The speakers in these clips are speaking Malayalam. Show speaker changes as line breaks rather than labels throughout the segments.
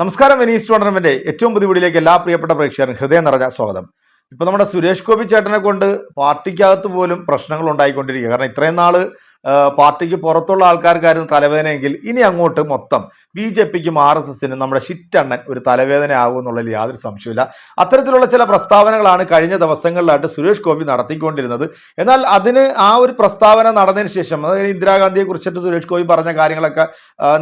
നമസ്കാരം വെനീസ് ടൂർണമെന്റ് ഏറ്റവും പുതിയ എല്ലാ പ്രിയപ്പെട്ട പ്രേക്ഷകരും ഹൃദയം നിറഞ്ഞ സ്വാഗതം. ഇപ്പൊ നമ്മുടെ സുരേഷ് ഗോപി ചേട്ടനെ കൊണ്ട് പാർട്ടിക്കകത്ത് പോലും പ്രശ്നങ്ങൾ ഉണ്ടായിക്കൊണ്ടിരിക്കുക. കാരണം ഇത്രയും നാൾ പാർട്ടിക്ക് പുറത്തുള്ള ആൾക്കാർക്കായിരുന്നു തലവേദനയെങ്കിൽ ഇനി അങ്ങോട്ട് മൊത്തം ബി ജെ പിക്കും ആർ എസ് എസിനും നമ്മുടെ ഷിറ്റണ്ണൻ ഒരു തലവേദന ആകും എന്നുള്ളതിൽ യാതൊരു സംശയമില്ല അത്തരത്തിലുള്ള ചില പ്രസ്താവനകളാണ് കഴിഞ്ഞ ദിവസങ്ങളിലായിട്ട് സുരേഷ് ഗോപി നടത്തിക്കൊണ്ടിരുന്നത്. എന്നാൽ അതിന് ആ ഒരു പ്രസ്താവന നടന്നതിന് ശേഷം അതായത് ഇന്ദിരാഗാന്ധിയെ കുറിച്ചിട്ട് സുരേഷ് ഗോപി പറഞ്ഞ കാര്യങ്ങളൊക്കെ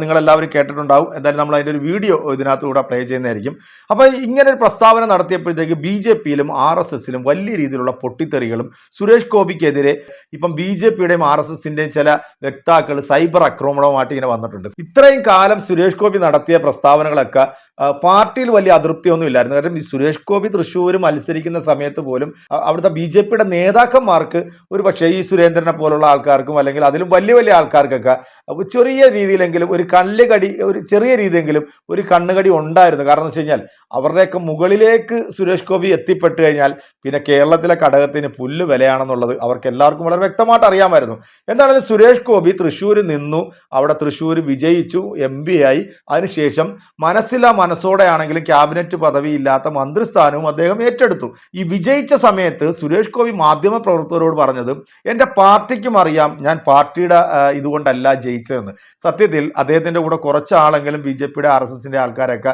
നിങ്ങളെല്ലാവരും കേട്ടിട്ടുണ്ടാവും. എന്തായാലും നമ്മൾ അതിന്റെ ഒരു വീഡിയോ ഇതിനകത്തുകൂടെ പ്ലേ ചെയ്യുന്നതായിരിക്കും. അപ്പോൾ ഇങ്ങനെ ഒരു പ്രസ്താവന നടത്തിയപ്പോഴത്തേക്ക് ബി ജെ പിയിലും ആർ എസ് എസിലും വലിയ രീതിയിലുള്ള പൊട്ടിത്തെറികളും സുരേഷ് ഗോപിക്കെതിരെ ഇപ്പം ബി ജെ പിയുടെയും ആർ എസ് എസിന്റെയും ചില വ്യക്താക്കൾ സൈബർ ആക്രമണവുമായിട്ട് ഇങ്ങനെ വന്നിട്ടുണ്ട്. ഇത്രയും കാലം സുരേഷ് ഗോപി നടത്തിയ പ്രസ്താവനകളൊക്കെ പാർട്ടിയിൽ വലിയ അതൃപ്തിയൊന്നും ഇല്ലായിരുന്നു. കാരണം ഈ സുരേഷ് ഗോപി തൃശ്ശൂർ മത്സരിക്കുന്ന സമയത്ത് പോലും അവിടുത്തെ ബി ജെ പിയുടെ നേതാക്കന്മാർക്ക് ഒരു പക്ഷേ ഈ സുരേന്ദ്രനെ പോലുള്ള ആൾക്കാർക്കും അല്ലെങ്കിൽ അതിലും വലിയ വലിയ ആൾക്കാർക്കൊക്കെ ചെറിയ രീതിയിലെങ്കിലും ഒരു കല്ലുകടി ഒരു ചെറിയ രീതിയെങ്കിലും ഒരു കണ്ണുകടി ഉണ്ടായിരുന്നു. കാരണം എന്ന് വെച്ച് കഴിഞ്ഞാൽ അവരുടെയൊക്കെ മുകളിലേക്ക് സുരേഷ് ഗോപി എത്തിപ്പെട്ടു കഴിഞ്ഞാൽ പിന്നെ കേരളത്തിലെ ഘടകത്തിന് പുല്ല് വിലയാണെന്നുള്ളത് അവർക്ക് എല്ലാവർക്കും വളരെ വ്യക്തമായിട്ട് അറിയാമായിരുന്നു. എന്താണെങ്കിലും സുരേഷ് ഗോപി തൃശ്ശൂർ നിന്നു അവിടെ തൃശ്ശൂർ വിജയിച്ചു എം പി ആയി. അതിനുശേഷം മനസ്സില മനസ്സോടെയാണെങ്കിലും ക്യാബിനറ്റ് പദവി ഇല്ലാത്ത മന്ത്രിസ്ഥാനവും അദ്ദേഹം ഏറ്റെടുത്തു. ഈ വിജയിച്ച സമയത്ത് സുരേഷ് ഗോപി മാധ്യമ പ്രവർത്തകരോട് പറഞ്ഞത് എന്റെ പാർട്ടിക്കും അറിയാം ഞാൻ പാർട്ടിയുടെ ഇതുകൊണ്ടല്ല ജയിച്ചതെന്ന്. സത്യത്തിൽ അദ്ദേഹത്തിന്റെ കൂടെ കുറച്ച് ആളെങ്കിലും ബി ജെ പിയുടെ ആർ എസ് എസിന്റെ ആൾക്കാരൊക്കെ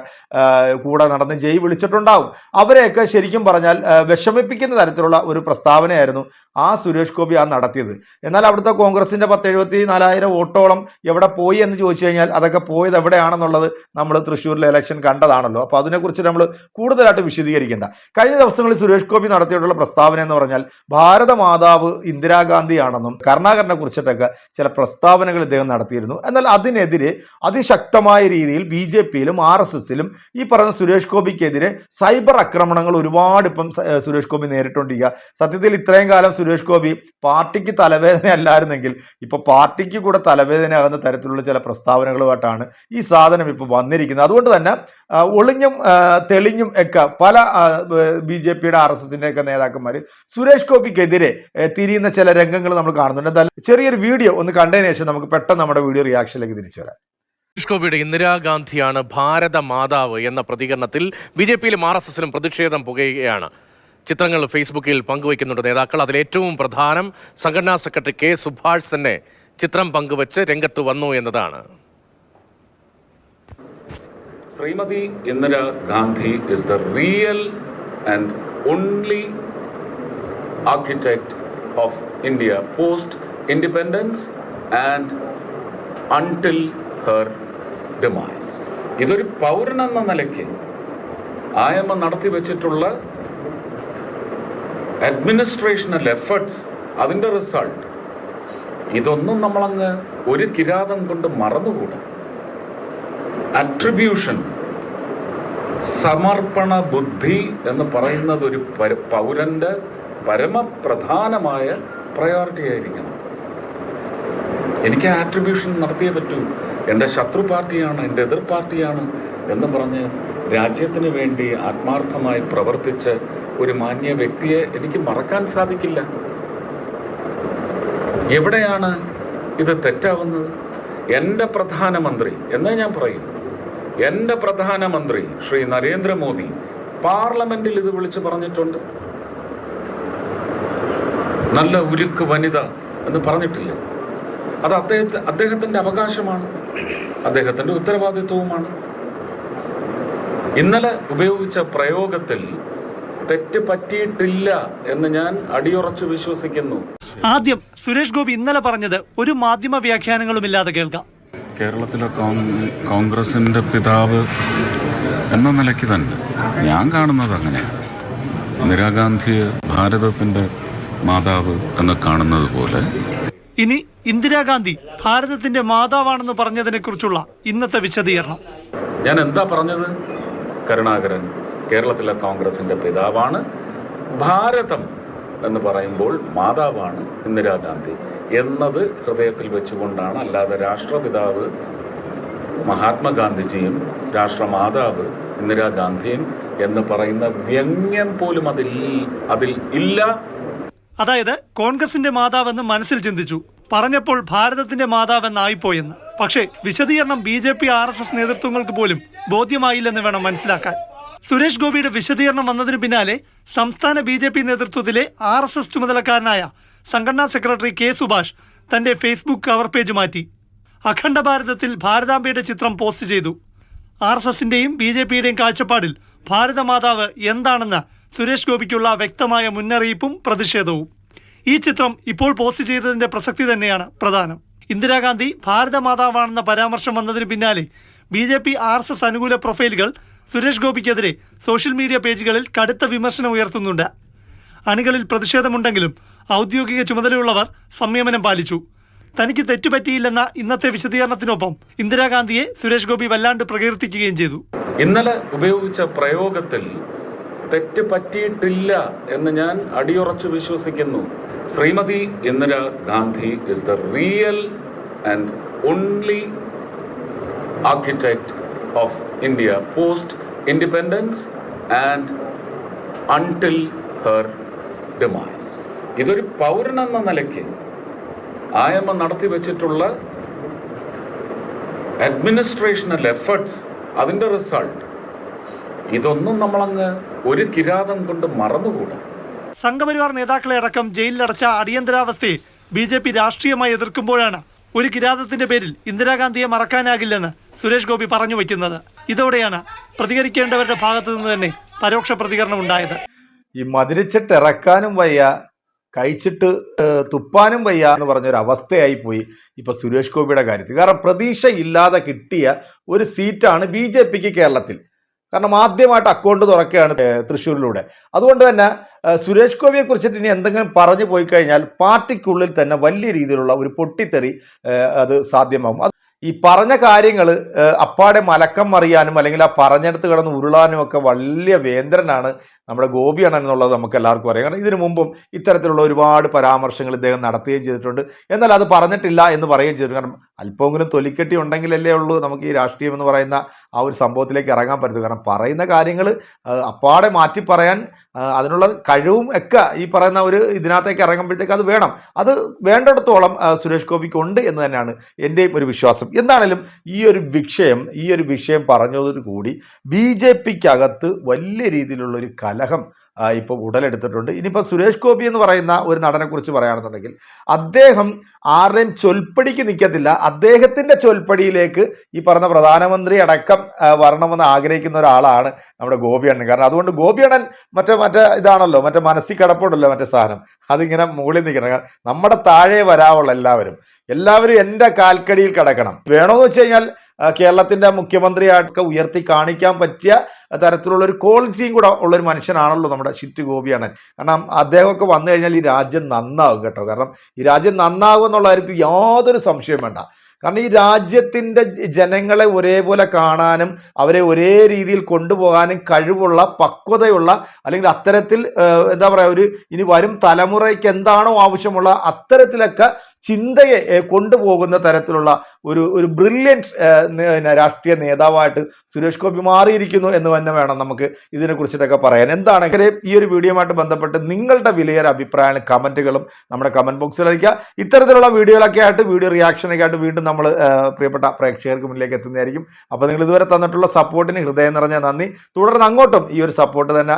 കൂടെ നടന്ന് ജയി വിളിച്ചിട്ടുണ്ടാവും. അവരെയൊക്കെ ശരിക്കും പറഞ്ഞാൽ വിഷമിപ്പിക്കുന്ന തരത്തിലുള്ള ഒരു പ്രസ്താവനയായിരുന്നു ആ സുരേഷ് ഗോപി ആ നടത്തിയത്. എന്നാൽ അവിടുത്തെ കോൺഗ്രസിന്റെ പത്ത് എഴുപത്തി നാലായിരം വോട്ടോളം എവിടെ പോയി എന്ന് ചോദിച്ചു കഴിഞ്ഞാൽ അതൊക്കെ പോയത് എവിടെയാണെന്നുള്ളത് നമ്മൾ തൃശ്ശൂരിലെ ഇലക്ഷൻ കണ്ടതാണല്ലോ. അപ്പോൾ അതിനെക്കുറിച്ച് നമ്മൾ കൂടുതലായിട്ട് വിശദീകരിക്കേണ്ട. കഴിഞ്ഞ ദിവസങ്ങളിൽ സുരേഷ് ഗോപി നടത്തിയിട്ടുള്ള പ്രസ്താവന എന്ന് പറഞ്ഞാൽ ഭാരതമാതാവ് ഇന്ദിരാഗാന്ധിയാണെന്നും കരുണാകരനെ കുറിച്ചിട്ടൊക്കെ ചില പ്രസ്താവനകൾ ഇദ്ദേഹം നടത്തിയിരുന്നു. എന്നാൽ അതിനെതിരെ അതിശക്തമായ രീതിയിൽ ബി ജെ പിയിലും ആർ എസ് എസിലും ഈ പറഞ്ഞ സുരേഷ് ഗോപിക്കെതിരെ സൈബർ ആക്രമണങ്ങൾ ഒരുപാട് ഇപ്പം സുരേഷ് ഗോപി നേരിട്ടുകൊണ്ടിരിക്കുക സത്യത്തിൽ ഇത്രയും കാലം സുരേഷ് ഗോപി പാർട്ടിക്ക് തലവേദന അല്ലായിരുന്നെങ്കിൽ ഇപ്പൊ പാർട്ടിക്ക് കൂടെ തലവേദനയാകുന്ന തരത്തിലുള്ള ചില പ്രസ്താവനകളുമായിട്ടാണ് ഈ സാധനം ഇപ്പോൾ വന്നിരിക്കുന്നത്. അതുകൊണ്ട് തന്നെ ഒളിഞ്ഞും തെളിഞ്ഞും ഒക്കെ പല ബി ജെ പിയുടെ ആർ എസ് ഒക്കെ നേതാക്കന്മാർ സുരേഷ് ഗോപിക്കെതിരെ തിരിയുന്ന ചില രംഗങ്ങൾ നമ്മൾ കാണുന്നുണ്ട്. എന്തായാലും ചെറിയൊരു വീഡിയോ ഒന്ന് കണ്ടതിന് ശേഷം നമുക്ക് പെട്ടെന്ന് നമ്മുടെ വീഡിയോ റിയാക്ഷനിലേക്ക് തിരിച്ചു വരാം.
സുരേഷ് ഗോപിയുടെ ഇന്ദിരാഗാന്ധിയാണ് ഭാരത മാതാവ് എന്ന പ്രതികരണത്തിൽ ബി ജെ പിയിലും ആർ എസ് എസിലും പ്രതിഷേധം പുകയുകയാണ്. ചിത്രങ്ങൾ ഫേസ്ബുക്കിൽ പങ്കുവയ്ക്കുന്നുണ്ട് നേതാക്കൾ. അതിലേറ്റവും പ്രധാനം സംഘടനാ സെക്രട്ടറി കെ സുഭാഷ് തന്നെ ചിത്രം പങ്കുവച്ച് രംഗത്ത് വന്നു എന്നതാണ്.
Shrimati Indira Gandhi is the real and only architect of India post independence and until her demise ഇതൊരു പൗരനെന്ന നിലയ്ക്ക് ആയമ്മ നടത്തി വെച്ചിട്ടുള്ള അഡ്മിനിസ്ട്രേഷണൽ എഫേർട്സ് അതിന്റെ റിസൾട്ട് ഇതൊന്നും നമ്മളങ്ങ് ഒരു കിരാതം കൊണ്ട് മറന്നുകൂടാ. അട്രിബ്യൂഷൻ സമർപ്പണ ബുദ്ധി എന്ന് പറയുന്നത് ഒരു പൗരന്റെ പരമപ്രധാനമായ പ്രയോറിറ്റി ആയിരിക്കണം. എനിക്ക് ആട്രിബ്യൂഷൻ നടത്തിയേ പറ്റൂ. എന്റെ ശത്രു പാർട്ടിയാണ് എന്റെ എതിർ പാർട്ടിയാണ് എന്ന് പറഞ്ഞ് രാജ്യത്തിന് വേണ്ടി ആത്മാർത്ഥമായി പ്രവർത്തിച്ച ഒരു മാന്യ വ്യക്തിയെ എനിക്ക് മറക്കാൻ സാധിക്കില്ല. എവിടെയാണ് ഇത് തെറ്റാവുന്നത്? എന്റെ പ്രധാനമന്ത്രി എന്നേ ഞാൻ പറയും? എന്റെ പ്രധാനമന്ത്രി ശ്രീ നരേന്ദ്രമോദി പാർലമെന്റിൽ ഇത് വിളിച്ചു പറഞ്ഞിട്ടുണ്ട്. നല്ല ഉരുക്ക് വനിത എന്ന് പറഞ്ഞിട്ടില്ല? അത് അദ്ദേഹത്തെ അദ്ദേഹത്തിന്റെ അവകാശമാണ്. അദ്ദേഹത്തിന്റെ ഉത്തരവാദിത്വവുമാണ്. ഇന്നലെ ഉപയോഗിച്ച പ്രയോഗത്തിൽ തെറ്റ് പറ്റിയിട്ടില്ല എന്ന് ഞാൻ അടിയുറച്ചു വിശ്വസിക്കുന്നു.
ആദ്യം സുരേഷ് ഗോപി ഇന്നലെ പറഞ്ഞത് ഒരു മാധ്യമ വ്യാഖ്യാനങ്ങളും ഇല്ലാതെ കേൾക്കാം.
കേരളത്തിലെ കോൺഗ്രസിന്റെ പിതാവ് എന്ന നിലയ്ക്ക് തന്നെ ഞാൻ കാണുന്നത് അങ്ങനെയാണ്. ഇന്ദിരാഗാന്ധിയെ ഭാരതത്തിന്റെ മാതാവ് എന്ന് കാണുന്നത് പോലെ.
ഇനി ഇന്ദിരാഗാന്ധി ഭാരതത്തിന്റെ മാതാവാണെന്ന് പറഞ്ഞതിനെ കുറിച്ചുള്ള ഇന്നത്തെ വിശദീകരണം.
ഞാൻ എന്താ പറഞ്ഞത്? കരുണാകരൻ. കേരളത്തിലെ കോൺഗ്രസിന്റെ പിതാവാണ്. ഭാരതം എന്ന് പറയുമ്പോൾ മാതാവാണ് ഇന്ദിരാഗാന്ധി എന്നത് ഹൃദയത്തിൽ വെച്ചുകൊണ്ടാണ്. അല്ലാതെ രാഷ്ട്രപിതാവ് മഹാത്മാഗാന്ധിജിയും രാഷ്ട്രമാതാവ് ഇന്ദിരാഗാന്ധിയും എന്ന് പറയുന്ന വ്യംഗ്യം പോലും അതിൽ അതിൽ ഇല്ല.
അതായത് കോൺഗ്രസിന്റെ മാതാവെന്ന് മനസ്സിൽ ചിന്തിച്ചു. പറഞ്ഞപ്പോൾ ഭാരതത്തിന്റെ മാതാവെന്നായിപ്പോയെന്ന്. പക്ഷേ വിശദീകരണം B J P R S S നേതൃത്വങ്ങൾക്ക് പോലും ബോധ്യമായില്ലെന്ന് വേണം മനസ്സിലാക്കാൻ. സുരേഷ് ഗോപിയുടെ വിശദീകരണം വന്നതിന് പിന്നാലെ സംസ്ഥാന ബി ജെ പി നേതൃത്വത്തിലെ ആർ എസ് എസ് ചുമതലക്കാരനായ സംഘടനാ സെക്രട്ടറി കെ സുഭാഷ് തന്റെ ഫേസ്ബുക്ക് കവർ പേജ് മാറ്റി. അഖണ്ഡ ഭാരതത്തിൽ ഭാരതാംബയുടെ ചിത്രം പോസ്റ്റ് ചെയ്തു. ആർ എസ് എസിന്റെയും ബി ജെ പിയുടെയും കാഴ്ചപ്പാടിൽ ഭാരതമാതാവ് എന്താണെന്ന് സുരേഷ് ഗോപിക്കുള്ള വ്യക്തമായ മുന്നറിയിപ്പും പ്രതിഷേധവും. ഈ ചിത്രം ഇപ്പോൾ പോസ്റ്റ് ചെയ്തതിന്റെ പ്രസക്തി തന്നെയാണ് പ്രധാനം. ഇന്ദിരാഗാന്ധി ഭാരതമാതാവാണെന്ന പരാമർശം വന്നതിന് പിന്നാലെ B J P R S S അനുകൂല പ്രൊഫൈലുകൾ സുരേഷ് ഗോപിക്കെതിരെ സോഷ്യൽ മീഡിയ പേജുകളിൽ കടുത്ത വിമർശനം ഉയർത്തുന്നുണ്ട്. അണികളിൽ പ്രതിഷേധമുണ്ടെങ്കിലും ഔദ്യോഗിക ചുമതലയുള്ളവർ സംയമനം പാലിച്ചു. തനിക്ക് തെറ്റുപറ്റിയില്ലെന്ന ഇന്നത്തെ വിശദീകരണത്തിനൊപ്പം ഇന്ദിരാഗാന്ധിയെ സുരേഷ് ഗോപി വല്ലാണ്ട് പ്രകീർത്തിക്കുകയും ചെയ്തു.
ഇന്നലെ ഉപയോഗിച്ച പ്രയോഗത്തിൽ തെറ്റ് പറ്റിയിട്ടില്ല എന്ന് ഞാൻ അടിയുറച്ചു വിശ്വസിക്കുന്നു. Shrimati Indira Gandhi is the real and only architect of India post independence and until her demise. ഇതൊരു പൗരനെന്ന നിലയ്ക്ക് ആയമ്മ നടത്തി വെച്ചിട്ടുള്ള അഡ്മിനിസ്ട്രേഷണൽ എഫേർട്സ് അതിന്റെ റിസൾട്ട് ഇതൊന്നും നമ്മളങ്ങ് ഒരു കിരാതം കൊണ്ട് മറന്നുകൂടാ
സംഘപരിവാർ നേതാക്കളെ അടക്കം ജയിലിലടച്ച അടിയന്തരാവസ്ഥയെ ബി ജെ പി രാഷ്ട്രീയമായി എതിർക്കുമ്പോഴാണ് ഒരു കിരാതത്തിന്റെ പേരിൽ ഇന്ദിരാഗാന്ധിയെ മറക്കാനാകില്ലെന്ന് സുരേഷ് ഗോപി പറഞ്ഞു വയ്ക്കുന്നത്. ഇതോടെയാണ് പ്രതികരിക്കേണ്ടവരുടെ ഭാഗത്തു നിന്ന് തന്നെ പരോക്ഷ പ്രതികരണം ഉണ്ടായത്.
ഈ മതിരിച്ചിട്ട് ഇറക്കാനും വയ്യ കഴിച്ചിട്ട് തുപ്പാനും വയ്യ എന്ന് പറഞ്ഞൊരു അവസ്ഥയായി പോയി ഇപ്പൊ സുരേഷ് ഗോപിയുടെ കാര്യത്തിൽ. കാരണം പ്രതീക്ഷയില്ലാതെ കിട്ടിയ ഒരു സീറ്റാണ് ബി കേരളത്തിൽ. കാരണം ആദ്യമായിട്ട് അക്കൗണ്ട് തുറക്കുകയാണ് തൃശ്ശൂരിലൂടെ. അതുകൊണ്ട് തന്നെ സുരേഷ് ഗോപിയെ കുറിച്ചിട്ട് ഇനി എന്തെങ്കിലും പറഞ്ഞു പോയി കഴിഞ്ഞാൽ പാർട്ടിക്കുള്ളിൽ തന്നെ വലിയ രീതിയിലുള്ള ഒരു പൊട്ടിത്തെറി അത് സാധ്യമാകും. ഈ പറഞ്ഞ കാര്യങ്ങൾ അപ്പാടെ മലക്കം മറിയാനും അല്ലെങ്കിൽ ആ പറഞ്ഞെടുത്ത് കിടന്ന് ഉരുളാനും ഒക്കെ വലിയ വേന്ദ്രനാണ് നമ്മുടെ ഗോപിയാണ് എന്നുള്ളത് നമുക്ക് എല്ലാവർക്കും അറിയാം. കാരണം ഇതിനു മുമ്പും ഇത്തരത്തിലുള്ള ഒരുപാട് പരാമർശങ്ങൾ ഇദ്ദേഹം നടത്തുകയും ചെയ്തിട്ടുണ്ട്. എന്നാൽ അത് പറഞ്ഞിട്ടില്ല എന്ന് പറയുകയും ചെയ്തു. കാരണം അല്പമെങ്കിലും തൊലിക്കെട്ടി ഉണ്ടെങ്കിലല്ലേ ഉള്ളൂ നമുക്ക് ഈ രാഷ്ട്രീയം എന്ന് പറയുന്ന ആ ഒരു സംഭവത്തിലേക്ക് ഇറങ്ങാൻ പറ്റൂ കാരണം പറയുന്ന കാര്യങ്ങൾ അപ്പാടെ മാറ്റി പറയാൻ അതിനുള്ള കഴിവും ഒക്കെ ഈ പറയുന്ന ഒരു ഇതിനകത്തേക്ക് ഇറങ്ങുമ്പോഴത്തേക്ക് അത് വേണം. അത് വേണ്ടിടത്തോളം സുരേഷ് ഗോപിക്ക് ഉണ്ട് എന്ന് തന്നെയാണ് എന്റെയും ഒരു വിശ്വാസം. എന്താണേലും ഈ ഒരു വിഷയം ഈ ഒരു വിഷയം പറഞ്ഞതോടുകൂടി ബി ജെ പിക്കകത്ത് വലിയ രീതിയിലുള്ള ഒരു കലഹം ഇപ്പോൾ ഉടലെടുത്തിട്ടുണ്ട്. ഇനിയിപ്പോൾ സുരേഷ് ഗോപി എന്ന് പറയുന്ന ഒരു നടനെക്കുറിച്ച് പറയുകയാണെന്നുണ്ടെങ്കിൽ അദ്ദേഹം ആരുടെയും ചൊൽപ്പടിക്ക് നിൽക്കത്തില്ല. അദ്ദേഹത്തിന്റെ ചൊൽപ്പടിയിലേക്ക് ഈ പറഞ്ഞ പ്രധാനമന്ത്രി അടക്കം വരണമെന്ന് ആഗ്രഹിക്കുന്ന ഒരാളാണ് നമ്മുടെ ഗോപിയണ്ണൻ കാരണം അതുകൊണ്ട് ഗോപിയണ്ണൻ മറ്റേ മറ്റേ ഇതാണല്ലോ മറ്റേ മനസ്സിൽ കിടപ്പുണ്ടല്ലോ മറ്റേ സാധനം. അതിങ്ങനെ മുകളിൽ നിൽക്കണം. നമ്മുടെ താഴെ വരാവുള്ള എല്ലാവരും എല്ലാവരും എന്റെ കാൽക്കടിയിൽ കിടക്കണം. വേണമെന്ന് വെച്ച് കഴിഞ്ഞാൽ ആ, കേരളത്തിന്റെ മുഖ്യമന്ത്രിയായിട്ടൊക്കെ ഉയർത്തി കാണിക്കാൻ പറ്റിയ തരത്തിലുള്ള ഒരു ക്വാളിറ്റിയും കൂടെ ഉള്ളൊരു മനുഷ്യനാണല്ലോ നമ്മുടെ ഷിറ്റ് ഗോപിയാണ്. കാരണം അദ്ദേഹമൊക്കെ വന്നു കഴിഞ്ഞാൽ ഈ രാജ്യം നന്നാവും കേട്ടോ. കാരണം ഈ രാജ്യം നന്നാവും എന്നുള്ള കാര്യത്തിൽ യാതൊരു സംശയം വേണ്ട. കാരണം ഈ രാജ്യത്തിന്റെ ജനങ്ങളെ ഒരേപോലെ കാണാനും അവരെ ഒരേ രീതിയിൽ കൊണ്ടുപോകാനും കഴിവുള്ള പക്വതയുള്ള അല്ലെങ്കിൽ അത്തരത്തിൽ എന്താ പറയുക ഒരു ഇനി വരും തലമുറയ്ക്ക് എന്താണോ ആവശ്യമുള്ള അത്തരത്തിലൊക്കെ ചിന്തയെ കൊണ്ടുപോകുന്ന തരത്തിലുള്ള ഒരു ഒരു ബ്രില്യന്റ് രാഷ്ട്രീയ നേതാവായിട്ട് സുരേഷ് ഗോപി മാറിയിരിക്കുന്നു എന്ന് തന്നെ വേണം നമുക്ക് ഇതിനെ കുറിച്ചിട്ടൊക്കെ പറയാൻ എന്താണെങ്കിലും ഈ ഒരു വീഡിയോയുമായിട്ട് ബന്ധപ്പെട്ട് നിങ്ങളുടെ വിലയേറെ അഭിപ്രായങ്ങളും കമന്റുകളും നമ്മുടെ കമന്റ് ബോക്സിൽ അറിയിക്കുക. ഇത്തരത്തിലുള്ള വീഡിയോകളൊക്കെ ആയിട്ട് വീഡിയോ റിയാക്ഷനൊക്കെ ആയിട്ട് വീണ്ടും നമ്മൾ പ്രിയപ്പെട്ട പ്രേക്ഷകർക്ക് മുന്നിലേക്ക് എത്തുന്നതായിരിക്കും. അപ്പോൾ നിങ്ങൾ ഇതുവരെ തന്നിട്ടുള്ള സപ്പോർട്ടിന് ഹൃദയം നിറഞ്ഞ നന്ദി. തുടർന്ന് അങ്ങോട്ടും ഈ ഒരു സപ്പോർട്ട് തന്നെ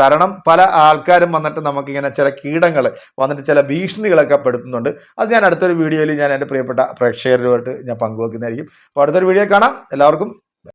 തരണം. പല ആൾക്കാരും വന്നിട്ട് നമുക്കിങ്ങനെ ചില കീടങ്ങൾ വന്നിട്ട് ചില ഭീഷണികളൊക്കെ പെടുത്തുന്നുണ്ട്. അത് ഞാൻ അടുത്തൊരു വീഡിയോയിൽ ഞാൻ എന്റെ പ്രിയപ്പെട്ട പ്രേക്ഷകരുമായിട്ട് ഞാൻ പങ്കുവെക്കുന്നതായിരിക്കും. അപ്പോൾ അടുത്തൊരു വീഡിയോ കാണാം. എല്ലാവർക്കും